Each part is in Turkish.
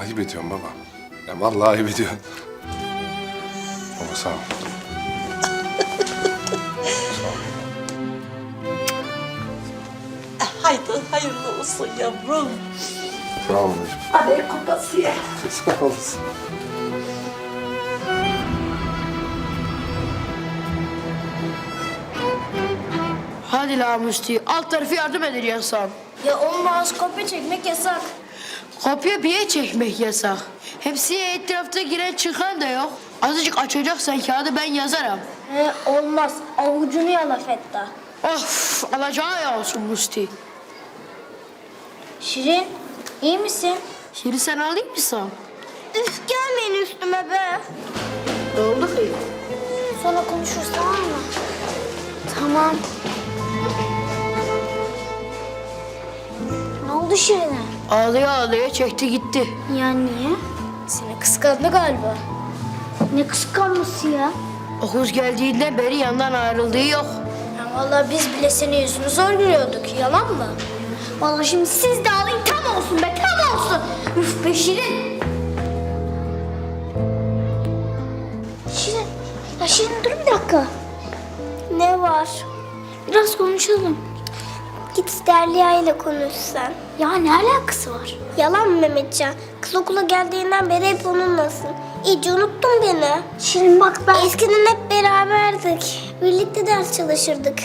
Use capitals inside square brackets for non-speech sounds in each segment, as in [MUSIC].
Ayıp ediyorsun baba. Ya vallahi ayıp ediyorsun. Baba sağ ol. Haydi hayırlı olsun yavrum. Sağ ol anneciğim. Hadi kupası ye. Sağ olasın. Hadi la Musti. Alt tarafı yardım edeceksin. Ya olmaz kopya çekmek yasak. Kopya bir çekmek yasak. Hepsi etrafta giren çıkan da yok. Azıcık açacaksan kağıdı ben yazarım. He, olmaz avucunu yala Fetta. Of alacağı ya olsun Musti. Şirin iyi misin? Şimdi sen alayım mı sen? Üf gelmeyin üstüme be. Ne oldu ki? Sonra konuşuruz tamam mı? Tamam. Ne oldu Şirin'e? Ağlaya ağlaya çekti gitti. Ya niye? Seni kıskandı galiba. Ne kıskanması ya? Okuz geldiğinden beri yandan ayrıldığı yok. Ya vallahi biz bile senin yüzünü zor görüyorduk. Yalan mı? Vallahi şimdi siz de alın tam olsun be tam olsun. Üf be Şirin. Şirin. Ya Şirin dur bir dakika. Ne var? Biraz konuşalım. Git Derya ile konuşsan. Ya ne alakası var? Yalan mı Mehmetcan? Kız okula geldiğinden beri hep onunlasın. İyice unuttun beni. Şirin bak ben... Eskiden hep beraberdik. Birlikte ders çalışırdık.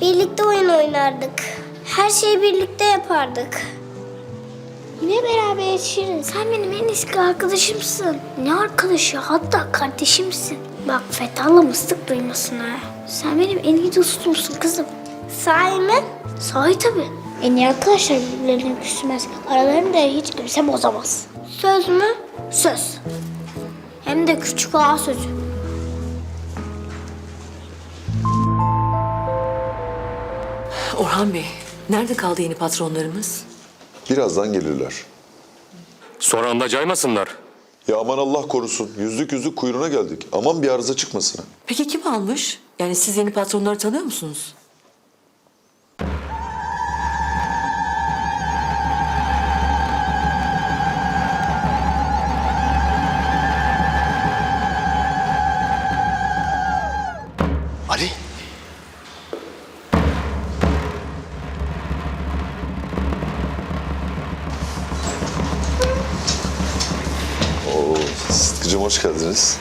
Birlikte oyun oynardık. Her şeyi birlikte yapardık. Yine beraber Şirin. Sen benim en eski arkadaşımsın. Ne arkadaşı? Hatta kardeşimsin. Bak Fethullah mıstık duymasın ha. Sen benim en iyi dostumsun kızım. Sahi mi? Sahi tabii. En iyi arkadaşlar birbirlerine küsmez. Aralarını da hiç kimse bozamaz. Söz mü? Söz. Hem de küçük ağa sözü. Orhan Bey, nerede kaldı yeni patronlarımız? Birazdan gelirler. Sonra anda caymasınlar. Ya aman Allah korusun. Yüzlük yüzlük kuyruğuna geldik. Aman bir arıza çıkmasın. Peki kim almış? Yani siz yeni patronları tanıyor musunuz? Sıtkı'cım hoş geldiniz.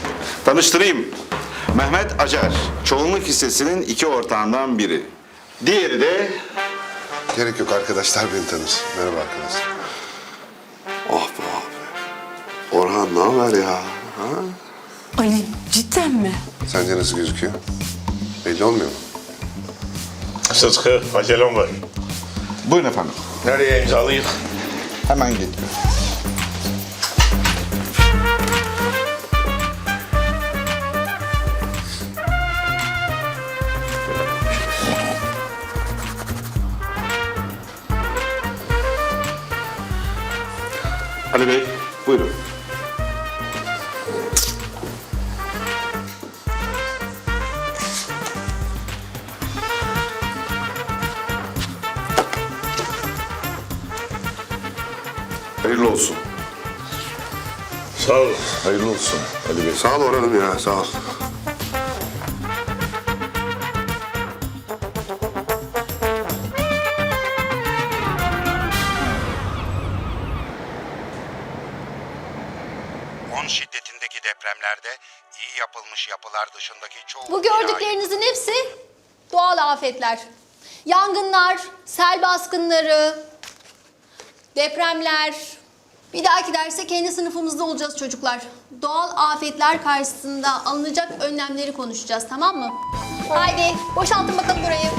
Tanıştırayım. Mehmet Acar. Çoğunluk hissesinin iki ortağından biri. Diğeri de Gerek yok arkadaşlar beni tanır. Merhaba arkadaşlar. Oh be abi. Orhan ne haber ya? Ha? Ali cidden mi? Sence nasıl gözüküyor? Belli olmuyor mu? Sıtkı, acelem var. buyurun efendim. Nereye imzalayayım? Hemen geliyor. Ali Bey, buyurun. Hayırlı olsun. Sağ ol. Hayırlı olsun Ali Bey. Sağ ol Orhan'ım ya sağ ol. Yapılmış yapılar dışındaki çoğu Bu gördüklerinizin hepsi doğal afetler. Yangınlar, sel baskınları, depremler. Bir dahaki derste kendi sınıfımızda olacağız çocuklar. Doğal afetler karşısında alınacak önlemleri konuşacağız tamam mı? Haydi boşaltın bakalım burayı.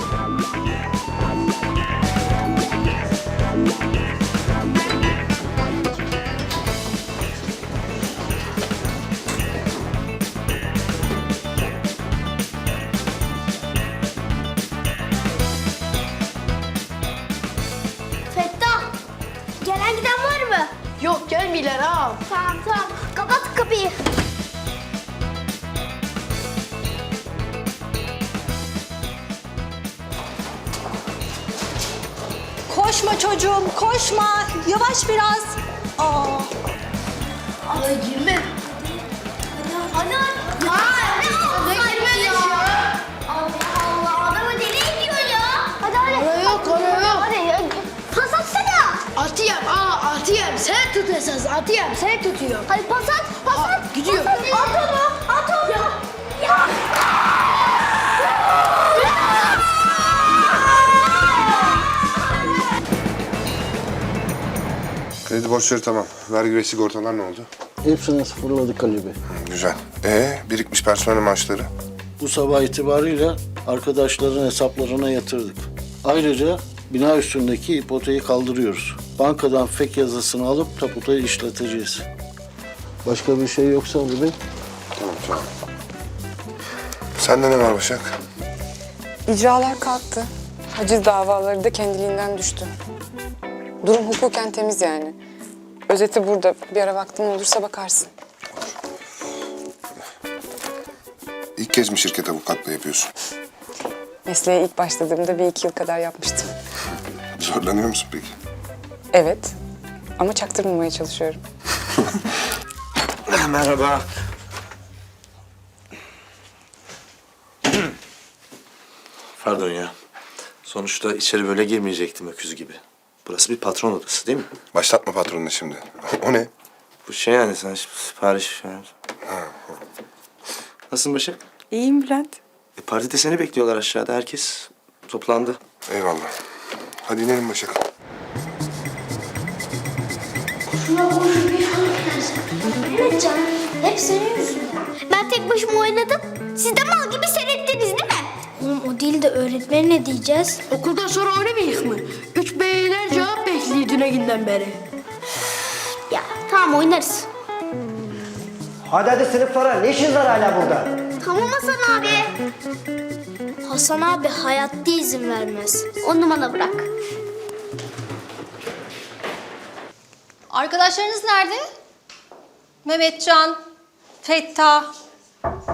Ha. Tamam tamam. Kapat kapıyı. Koşma çocuğum koşma. Yavaş biraz. Aa, Ya girme. Hadi hadi. Aa atıyım. Sen tut esas, atıyım. Sen tutuyor. Hadi pas at. Pas at. gidiyor. Pas at. At onu. At onu. Ya. Kredi borçları tamam. Vergi ve sigortalar ne oldu? Hepsini sıfırladık Ali Bey. Güzel. Ee, birikmiş personel maaşları. Bu sabah itibariyle arkadaşların hesaplarına yatırdık. Ayrıca bina üstündeki ipoteği kaldırıyoruz. Bankadan fek yazısını alıp taputayı işleteceğiz. Başka bir şey yoksa Ali Bey? Tamam tamam. Sende ne var Başak? İcralar kalktı. Haciz davaları da kendiliğinden düştü. Durum hukuken temiz yani. Özeti burada. Bir ara vaktin olursa bakarsın. İlk kez mi şirket avukatlığı yapıyorsun? Mesleğe ilk başladığımda bir iki yıl kadar yapmıştım. Zorlanıyor musun peki? Evet. Ama çaktırmamaya çalışıyorum. [LAUGHS] Merhaba. Pardon ya. Sonuçta içeri böyle girmeyecektim öküz gibi. Burası bir patron odası değil mi? Başlatma patronunu şimdi. [LAUGHS] O ne? Bu şey yani sen şimdi sipariş... Nasılsın Başak? İyiyim Bülent. E, partide seni bekliyorlar aşağıda. Herkes toplandı. Eyvallah. Hadi inelim Başak. Evet canım. Hep senin yüzünden. Ben tek başıma oynadım. Siz de mal gibi seyrettiniz değil mi? Oğlum o değil de öğretmene ne diyeceğiz? Okuldan sonra oynamayız mı? Üç beyler cevap bekliyor düne günden beri. Ya tamam oynarız. Hadi hadi sınıflara. Ne işin var hala burada? Tamam Hasan abi. Hasan abi hayatta izin vermez. Onu bana bırak. Arkadaşlarınız nerede? Mehmetcan, Fettah,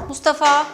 Mustafa.